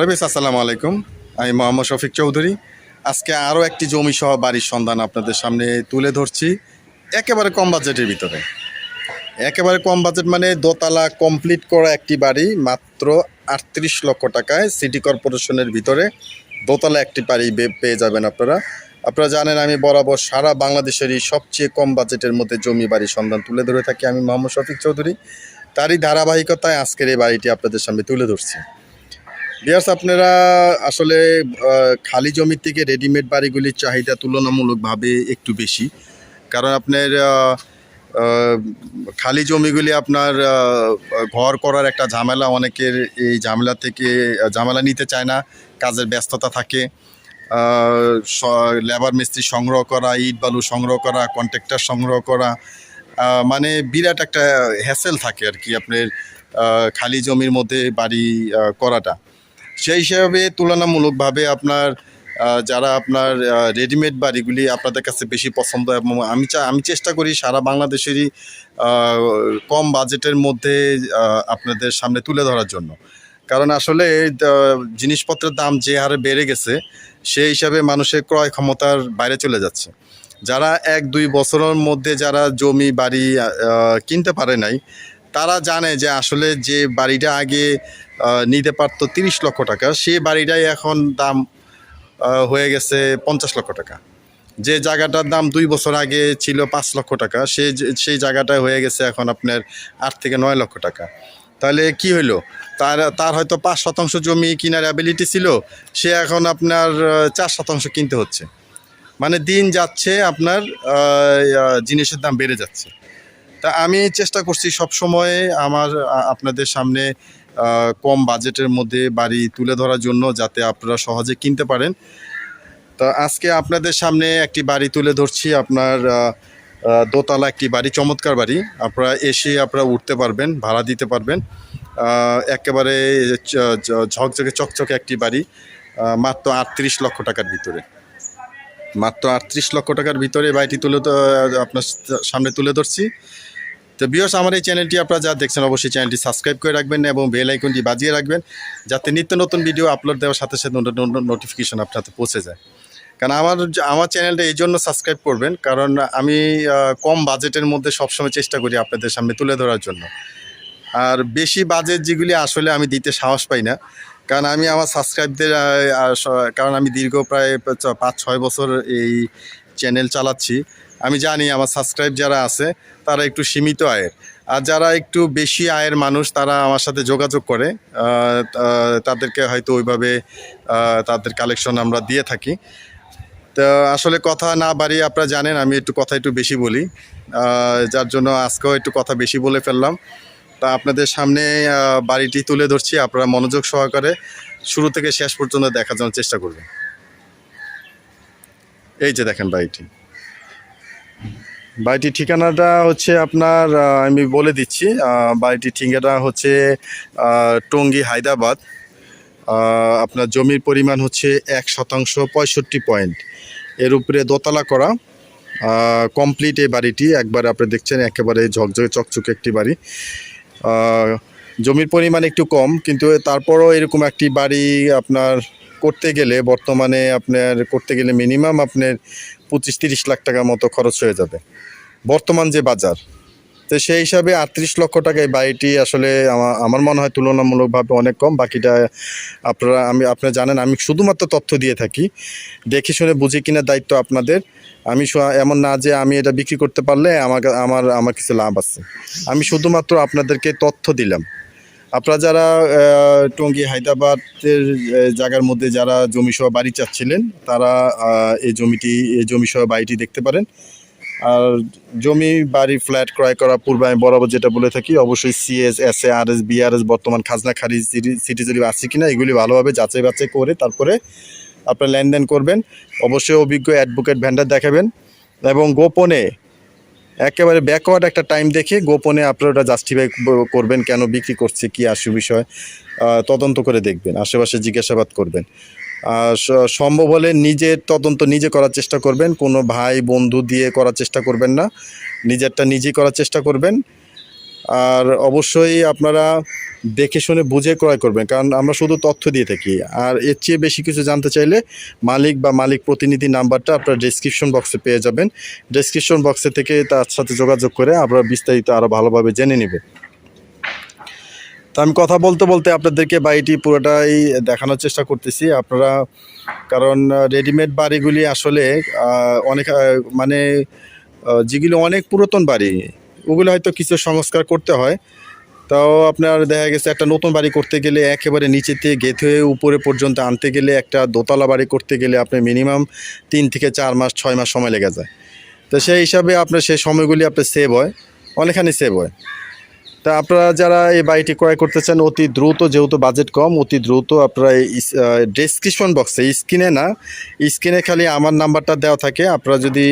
Rubik's আসসালামু আলাইকুম। আমি মোহাম্মদ শফিক চৌধুরী। আজকে আরও একটি জমি সহ বাড়ির সন্ধান আপনাদের সামনে তুলে ধরছি। একেবারে কম বাজেটের ভিতরে। একেবারে কম বাজেট মানে দোতলা কমপ্লিট করা একটি বাড়ি, মাত্র আটত্রিশ লক্ষ টাকায় সিটি কর্পোরেশনের ভিতরে দোতলা একটি বাড়ি পেয়ে যাবেন আপনারা। আপনারা জানেন আমি বরাবর সারা বাংলাদেশেরই সবচেয়ে কম বাজেটের মধ্যে জমি বাড়ির সন্ধান তুলে ধরে থাকি আমি মোহাম্মদ শফিক চৌধুরী। তারই ধারাবাহিকতায় আজকের এই বাড়িটি আপনাদের সামনে তুলে ধরছি। বিয়ার্স আপনারা আসলে খালি জমির থেকে রেডিমেড বাড়িগুলির চাহিদা তুলনামূলকভাবে একটু বেশি। কারণ আপনার খালি জমিগুলি আপনার ঘর করার একটা ঝামেলা, অনেকের এই ঝামেলা থেকে, ঝামেলা নিতে চায় না, কাজের ব্যস্ততা থাকে। লেবার মিস্ত্রি সংগ্রহ করা, ইট বালু সংগ্রহ করা কন্ট্রাক্টর সংগ্রহ করা মানে বিরাট একটা হ্যাসেল থাকে আর কি আপনার খালি জমির মধ্যে বাড়ি করাটা। সেই হিসাবে তুলনামূলকভাবে আপনার যারা আপনার রেডিমেড বাড়িগুলি আপনাদের কাছে বেশি পছন্দ এবং আমি চা, আমি চেষ্টা করি সারা বাংলাদেশেরই কম বাজেটের মধ্যে আপনাদের সামনে তুলে ধরার জন্য। কারণ আসলে জিনিসপত্রের দাম যে হারে বেড়ে গেছে, সেই হিসাবে মানুষের ক্রয় ক্ষমতার বাইরে চলে যাচ্ছে। যারা এক দুই বছরের মধ্যে যারা জমি, বাড়ি কিনতে পারে নাই তারা জানে যে আসলে যে বাড়িটা আগে নিতে পারতো তিরিশ লক্ষ টাকা সে বাড়িটাই এখন দাম হয়ে গেছে পঞ্চাশ লক্ষ টাকা। যে জায়গাটার দাম দুই বছর আগে ছিল পাঁচ লক্ষ টাকা যে- সেই জায়গাটায় হয়ে গেছে এখন আপনার আট থেকে নয় লক্ষ টাকা। তাহলে কি হইল? তার তার হয়তো পাঁচ শতাংশ জমি কেনার অ্যাবিলিটি ছিল, সে এখন আপনার চার শতাংশ কিনতে হচ্ছে। মানে দিন যাচ্ছে আপনার জিনিসের দাম বেড়ে যাচ্ছে। তা আমি চেষ্টা করছি সব সময় আমার আপনাদের সামনে কম বাজেটের মধ্যে বাড়ি তুলে ধরার জন্য যাতে আপনারা সহজে কিনতে পারেন। তো আজকে আপনাদের সামনে একটি বাড়ি তুলে ধরছি, আপনার দোতলা একটি বাড়ি, চমৎকার বাড়ি। আপনারা এসে আপনারা উঠতে পারবেন, ভাড়া দিতে পারবেন। একেবারে ঝকঝকে, চকচকে একটি বাড়ি মাত্র আটত্রিশ লক্ষ টাকার ভিতরে। মাত্র আটত্রিশ লক্ষ টাকার ভিতরে বাড়িটি তুলে আপনার সামনে তুলে ধরছি। তো বিয়স আমার এই চ্যানেলটি আপনারা যা দেখছেন, অবশ্যই চ্যানেলটি সাবস্ক্রাইব করে রাখবেন এবং বেল আইকনটি বাজিয়ে রাখবেন, যাতে নিত্য নতুন ভিডিও আপলোড দেওয়ার সাথে সাথে নোটিফিকেশন আপনার হাতে পৌঁছে যায়। কারণ আমার আমার চ্যানেলটা এই জন্য সাবস্ক্রাইব করবেন, কারণ আমি কম বাজেটের মধ্যে সবসময় চেষ্টা করি আপনাদের সামনে তুলে ধরার জন্য। আর বেশি বাজেট যেগুলি আসলে আমি দিতে সাহস পাই না, কারণ আমি আমার সাবস্ক্রাইবদের কারণ আমি দীর্ঘ প্রায় পাঁচ ছয় বছর এই চ্যানেল চালাচ্ছি। আমি জানি আমার সাবস্ক্রাইব যারা আছে, তারা একটু সীমিত আয়ের। আর যারা একটু বেশি আয়ের মানুষ, তারা আমার সাথে যোগাযোগ করে। তাদেরকে হয়তো ওইভাবে তাদের কালেকশন আমরা দিয়ে থাকি। তো আসলে কথা না বাড়িয়ে আপনারা জানেন, আমি একটু কথা একটু বেশি বলি। যার জন্য আজকেও একটু কথা বেশি বলে ফেললাম। তা আপনাদের সামনে বাড়িটি তুলে ধরছি, আপনারা মনোযোগ সহকারে শুরু থেকে শেষ পর্যন্ত দেখার জন্য চেষ্টা করবেন। এই যে দেখেন বাড়িটি। বাড়িটির ঠিকানাটা হচ্ছে আপনার আমি বলে দিচ্ছি আহ, বাড়িটির ঠিকানা হচ্ছে টঙ্গী হায়দ্রাবাদ। আপনার জমির পরিমাণ হচ্ছে এক শতাংশ পঁয়ষট্টি পয়েন্ট। এর উপরে দোতলা করা কমপ্লিট এই বাড়িটি। একবার আপনি দেখছেন একেবারে ঝকঝকে চকচকে একটি বাড়ি। জমির পরিমাণ একটু কম কিন্তু তারপরও এরকম একটি বাড়ি আপনার করতে গেলে বর্তমানে আপনার করতে গেলে মিনিমাম আপনার পঁচিশ তিরিশ লাখ টাকার মতো খরচ হয়ে যাবে। বর্তমান যে বাজার, তো সেই হিসাবে আটত্রিশ লক্ষ টাকা এই বাড়িটি আসলে আমার মনে হয় তুলনামূলকভাবে অনেক কম। বাকিটা আপনারা, আমি, আপনারা জানেন, আমি শুধুমাত্র তথ্য দিয়ে থাকি। দেখে শুনে বুঝে কিনা দায়িত্ব আপনাদের। আমি এমন না যে আমি এটা বিক্রি করতে পারলে আমার আমার আমার কিছু লাভ আছে। আমি শুধুমাত্র আপনাদেরকে তথ্য দিলাম। আপনারা যারা টঙ্গী, হায়দ্রাবাদের জায়গার মধ্যে যারা জমি সহ বাড়ি চাচ্ছিলেন, তারা এই জমিটি, এই জমি সহ বাড়িটি দেখতে পারেন। আর জমি, বাড়ি, ফ্ল্যাট ক্রয় করা পূর্বে আমি বরাবর যেটা বলে থাকি, অবশ্যই CS S A R S BRS বর্তমান খাজনা খারিজ, সিটি জরিপ আছে কিনা, এগুলি ভালোভাবে যাচাই বাছাই করে তারপরে আপনার লেনদেন করবেন। অবশ্যই অভিজ্ঞ অ্যাডভোকেট ভ্যান্ডার দেখাবেন এবং গোপনে একেবারে ব্যাকওয়ার্ড একটা টাইম দেখে গোপনে আপনারা ওটা জাস্টিফাই করবেন কেন বিক্রি করছে, কি আসু বিষয় তদন্ত করে দেখবেন, আশেপাশে জিজ্ঞাসাবাদ করবেন। সম্ভব হলে নিজের তদন্ত নিজে করার চেষ্টা করবেন, কোনো ভাই বন্ধু দিয়ে করার চেষ্টা করবেন না, নিজেরটা নিজেই করার চেষ্টা করবেন। আর অবশ্যই আপনারা দেখে শুনে বুঝে ক্রয় করবেন, কারণ আমরা শুধু তথ্য দিয়ে থাকি। আর এর চেয়ে বেশি কিছু জানতে চাইলে মালিক বা মালিক প্রতিনিধি নাম্বারটা আপনার ডেসক্রিপশন বক্সে পেয়ে যাবেন। ডেসক্রিপশন বক্সে থেকে তার সাথে যোগাযোগ করে আপনারা বিস্তারিত আরও ভালোভাবে জেনে নেবেন তো আমি কথা বলতে বলতে আপনাদেরকে বাড়িটি পুরোটাই দেখানোর চেষ্টা করতেছি। আপনারা, কারণ রেডিমেড বাড়িগুলি আসলে অনেক মানে যেগুলো অনেক পুরাতন বাড়ি, ওগুলো হয়তো কিছু সংস্কার করতে হয়। তাও আপনার দেখা গেছে একটা নতুন বাড়ি করতে গেলে একেবারে নিচে থেকে হয়ে উপরে পর্যন্ত আনতে গেলে একটা দোতলা বাড়ি করতে গেলে আপনি মিনিমাম তিন থেকে চার মাস, ছয় মাস সময় লেগে যায়। তো সেই হিসাবে আপনার সেই সময়গুলি আপনার সেভ হয়, অনেকখানি সেভ হয়। তা আপনারা যারা এই বাড়িটি ক্রয় করতে চান, অতি দ্রুত, যেহেতু বাজেট কম, অতি দ্রুত আপনারা ডেসক্রিপশন বক্সে স্ক্রিনে না, স্ক্রিনে খালি আমার নাম্বারটা দেওয়া থাকে। আপনারা যদি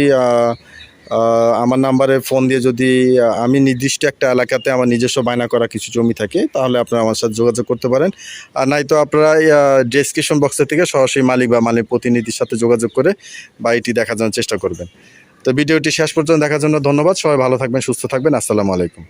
আমার নাম্বারে ফোন দিয়ে যদি আমি নির্দিষ্ট একটা এলাকাতে আমার নিজস্ব বায়না করা কিছু জমি থাকে, তাহলে আপনারা আমার সাথে যোগাযোগ করতে পারেন। আর নয়তো আপনারা ডেসক্রিপশন বক্সের থেকে সরাসরি মালিক বা মালিক প্রতিনিধির সাথে যোগাযোগ করে বা এটি দেখার জন্য চেষ্টা করবেন। তো ভিডিওটি শেষ পর্যন্ত দেখার জন্য ধন্যবাদ। সবাই ভালো থাকবেন, সুস্থ থাকবেন। আসসালামু আলাইকুম।